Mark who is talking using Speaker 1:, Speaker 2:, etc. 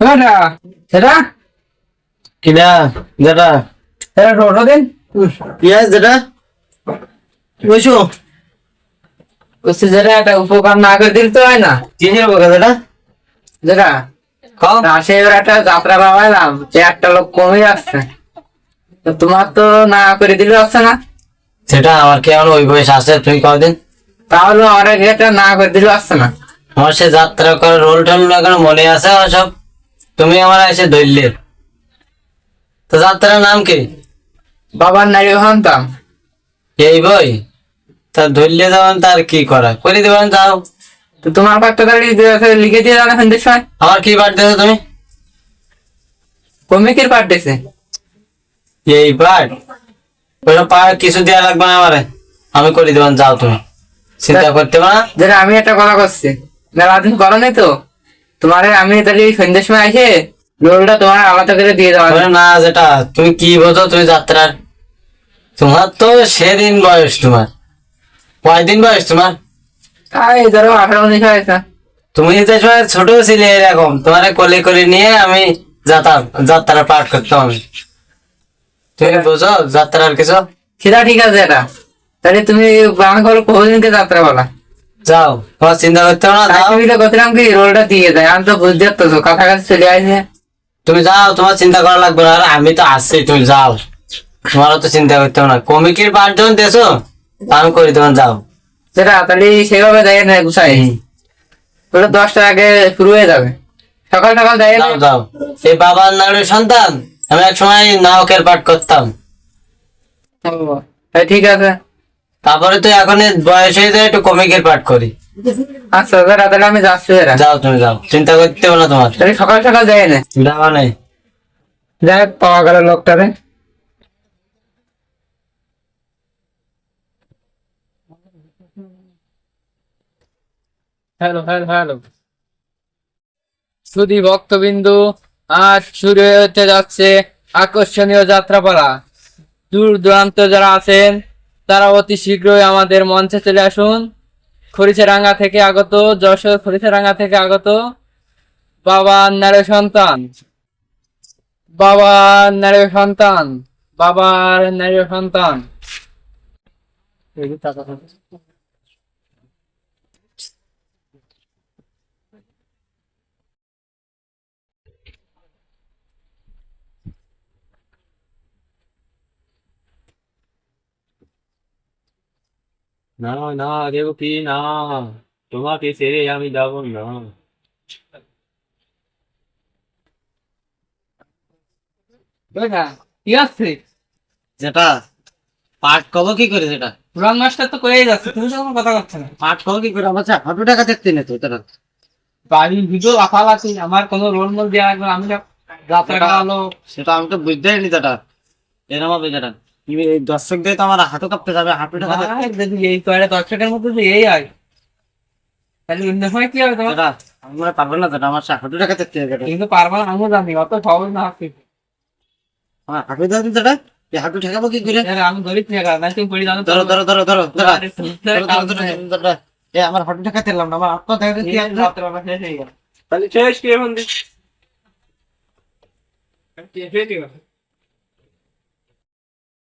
Speaker 1: সেটা সেটা?
Speaker 2: কিনা যেটা
Speaker 1: সেটা টোটো দিন।
Speaker 2: পিয়াজ যেটা
Speaker 1: একটা উপকার না করে দিল তো হয় না।
Speaker 2: কিসের বোকা যেটা
Speaker 1: যেটা
Speaker 2: কম।
Speaker 1: রাশে এবার একটা যাত্রা পাবাইলাম যে একটা লোক কমে যাচ্ছে। তোমার তো না করে দিলে হচ্ছে না।
Speaker 2: সেটা আমার কেমন ওই বয়স আছে? তুমি কদিন
Speaker 1: তাহলে অনেক একটা না করে দিলে হচ্ছে না।
Speaker 2: আমার সে যাত্রা করে রোল টোল লাগানো মনে আছে আমার সব? তুমি আমার এসে ধরলে। তো যাত্রার নাম কি?
Speaker 1: বাবার নারী হন্তাম
Speaker 2: এই বই? তা ধরলে যেমন তার কি করা? করে দেবেন যাও
Speaker 1: তো তোমার পাঠটা তাহলে লিখে দিয়ে সন্ধ্যের সময়।
Speaker 2: আমার কি পাঠ দিয়েছ তুমি?
Speaker 1: কমিকের পাঠ দিয়েছে।
Speaker 2: এই পাঠ ওইসব পাঠ কিছু দেওয়া লাগবে না আমারে। আমি করে দেবেন যাও তুমি। চিন্তা করতে পারো
Speaker 1: যেটা আমি একটা কথা করছি। মেলা দিন করো নাই তো। তোমার আমি তাহলে এই সন্ধ্যের সময় এসে রোলটা তোমার আলাদা করে দিয়ে দেওয়া
Speaker 2: না যেটা তুমি কি বোঝো তুমি যাত্রার। তোমার তো সেদিন বয়স তোমার। কয়দিন বয়স তোমার?
Speaker 1: তাই ধরো আঠারো উনিশ হয়েছে
Speaker 2: তুমি যে ছোট ছিলে এরকম তোমার কোলে করে নিয়ে আমি যাতাম যাত্রা পাঠ করতাম আমি। তুমি বোঝো যাত্রার কিছু?
Speaker 1: সেটা ঠিক আছে এটা। তাহলে তুমি আমাকে বলো কতদিনকে যাত্রা বলা?
Speaker 2: যাও তোমার চিন্তা করতে হবে না
Speaker 1: সার্টিফিকেট করছিলাম কি রোলটা দিয়ে দেয় আমি তো বুঝতে পারতো কাছাকাছি চলে আসে
Speaker 2: তুমি যাও তোমার চিন্তা করা লাগবে না আমি তো আসছি তুমি যাও। তোমারও তো চিন্তা করতে হবে না। কমিটির পাঠ যখন দেছো আমি করে দেবো যাও।
Speaker 1: সেটা তাহলে সেভাবে দেয় না গুছাই ওটা দশটা আগে শুরু হয়ে যাবে। সকাল সকাল দেয়
Speaker 2: যাও যাও। এই বাবার নাড়ুর সন্তান? আমি এক সময় নায়কের পাঠ করতাম।
Speaker 1: ঠিক আছে।
Speaker 2: তারপরে তো এখন বয়স হয়ে যায় একটু কমিকের পাঠ করি।
Speaker 1: আচ্ছা দাদা তাহলে আমি যাচ্ছি
Speaker 2: যাও তুমি যাও। চিন্তা করতে হবে না তোমার।
Speaker 1: তাহলে সকাল সকাল দেয় না।
Speaker 2: যাওয়া নেই।
Speaker 1: যাই পাওয়া গেল লোকটারে। Hello hello hello. সুধী ভক্তবিন্দু আজ শুরু হতে যাচ্ছে আকর্ষণীয় যাত্রাপালা। দূর দূরান্ত যারা আছেন, তারা অতি শীঘ্রই আমাদের মঞ্চে চলে আসুন। খরিচারাঙ্গা থেকে আগত, যশোর খরিচারাঙ্গা থেকে আগত বাবার নারে সন্তান। বাবার নারী সন্তান বাবার নারী সন্তান।
Speaker 3: না না রেবতী না তোমাকে ছেড়ে আমি যাব না
Speaker 2: যেটা পাঠ কব কি করে সেটা
Speaker 1: পুরান মাস্টার তো করেই যাচ্ছে তুমি তো কোনো কথা করছ না
Speaker 2: পাঠ কব কি করে আমার হাঁটু টাকা দেখতে না তো তারা
Speaker 1: বাড়ির ভিডিও আফাল আছে আমার কোনো রোল মল দেওয়া লাগবে না। আমি
Speaker 2: সেটা আমি তো বুঝতে পারিনি যেটা এরম হবে যেটা দর্শকদের তো আমার হাঁটু কাঁপতে যাবে হাঁটু টাকা
Speaker 1: যদি এই কয়টা দর্শকের মধ্যে যদি এই হয় তাহলে অন্য সময় কি হবে তোমার
Speaker 2: যেটা আমি মনে হয় পারব না যেটা আমার হাঁটু টাকা দেখতে
Speaker 1: কিন্তু পারব না আমিও জানি অত সহজ না হচ্ছে
Speaker 2: আমার হাঁটু দাও যেটা এই হাঁটু ঠেকাবো কি করে
Speaker 1: আমি ধরি ঠিক না তুমি করি জানো
Speaker 2: ধরো ধরো ধরো ধরো ধরো। এ আমার হাঁটু টাকা তেলাম না আমার হাত দেখা
Speaker 1: যাত্রাপালা শেষ হয়ে গেল
Speaker 3: তাহলে শেষ কি এখন
Speaker 1: হয়ে